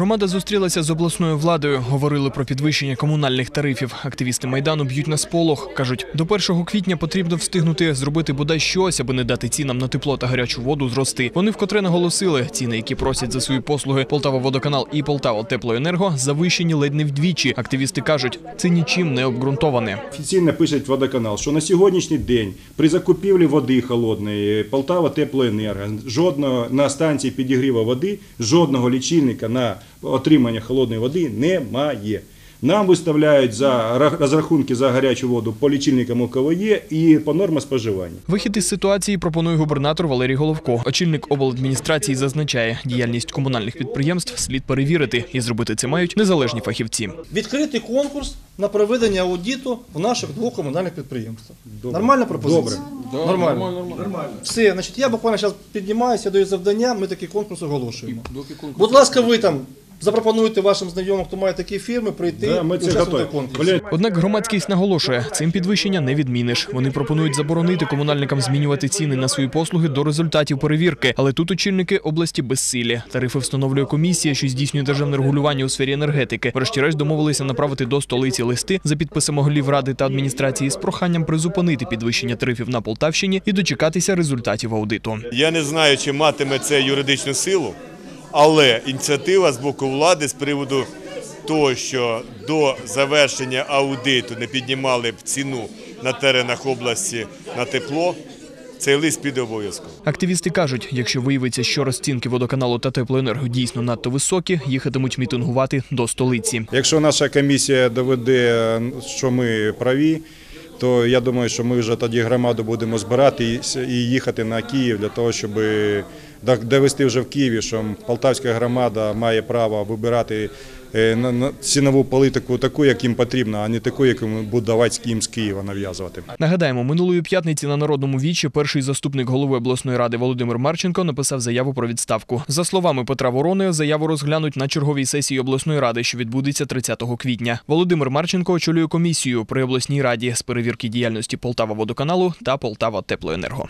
Громада зустрілася з обласною владою. Говорили про підвищення комунальних тарифів. Активісти майдану б'ють на сполох. кажуть, до 1 квітня потрібно встигнути зробити бодай щось, аби не дати цінам на тепло та гарячу воду зрости. Вони вкотре наголосили, ціни, які просять за свої послуги Полтава Водоканал і Полтава Теплоенерго, завищені ледь не вдвічі. Активісти кажуть, це нічим не обґрунтоване. Офіційно пише водоканал, що на сьогоднішній день при закупівлі води холодної Полтава Теплоенерго жодного на станції підігріву води, жодного лічильника на отримання холодної води немає. Нам виставляють за ра- розрахунки за гарячу воду по лічильникам ОКВЄ і по нормам споживання. Вихід із ситуації пропонує губернатор Валерій Головко. Очільник обладміністрації зазначає, діяльність комунальних підприємств слід перевірити і зробити це мають незалежні фахівці. Відкритий конкурс на проведення аудиту в наших двох комунальних підприємствах. Добре. Нормальна пропозиція? Добре. Нормально. Все, значить, я буквально зараз піднімаюся, даю завдання, ми такий конкурс оголошуємо. Будь ласка, ви там запропонуйте вашим знайомим, хто має такі фірми, прийти Да, ми це готові. конкурсі. Однак громадськість наголошує, цим підвищення не відміниш. Вони пропонують заборонити комунальникам змінювати ціни на свої послуги до результатів перевірки. Але тут очільники області безсилі. Тарифи встановлює комісія, що здійснює державне регулювання у сфері енергетики. Врешті-решт домовилися направити до столиці листи за підписами голів ради та адміністрації з проханням призупинити підвищення тарифів на Полтавщині і дочекатися результатів аудиту. Я не знаю, чи матиме це юридичну силу, але ініціатива з боку влади з приводу того, що до завершення аудиту не піднімали б ціну на теренах області на тепло, цей лист піде обов'язково. Активісти кажуть, якщо виявиться, що розцінки водоканалу та теплоенерго дійсно надто високі, їхатимуть мітингувати до столиці. Якщо наша комісія доведе, що ми праві, то я думаю, що ми вже тоді громаду будемо збирати і їхати на Київ для того, щоб довести вже в Києві, що полтавська громада має право вибирати цінову політику таку, як їм потрібно, а не таку, яку будуть давати їм з Києва нав'язувати. Нагадаємо, минулої п'ятниці на народному вічі перший заступник голови обласної ради Володимир Марченко написав заяву про відставку. За словами Петра Ворони, заяву розглянуть на черговій сесії обласної ради, що відбудеться 30 квітня. Володимир Марченко очолює комісію при обласній раді з перевірки діяльності Полтава водоканалу та Полтава Теплоенерго.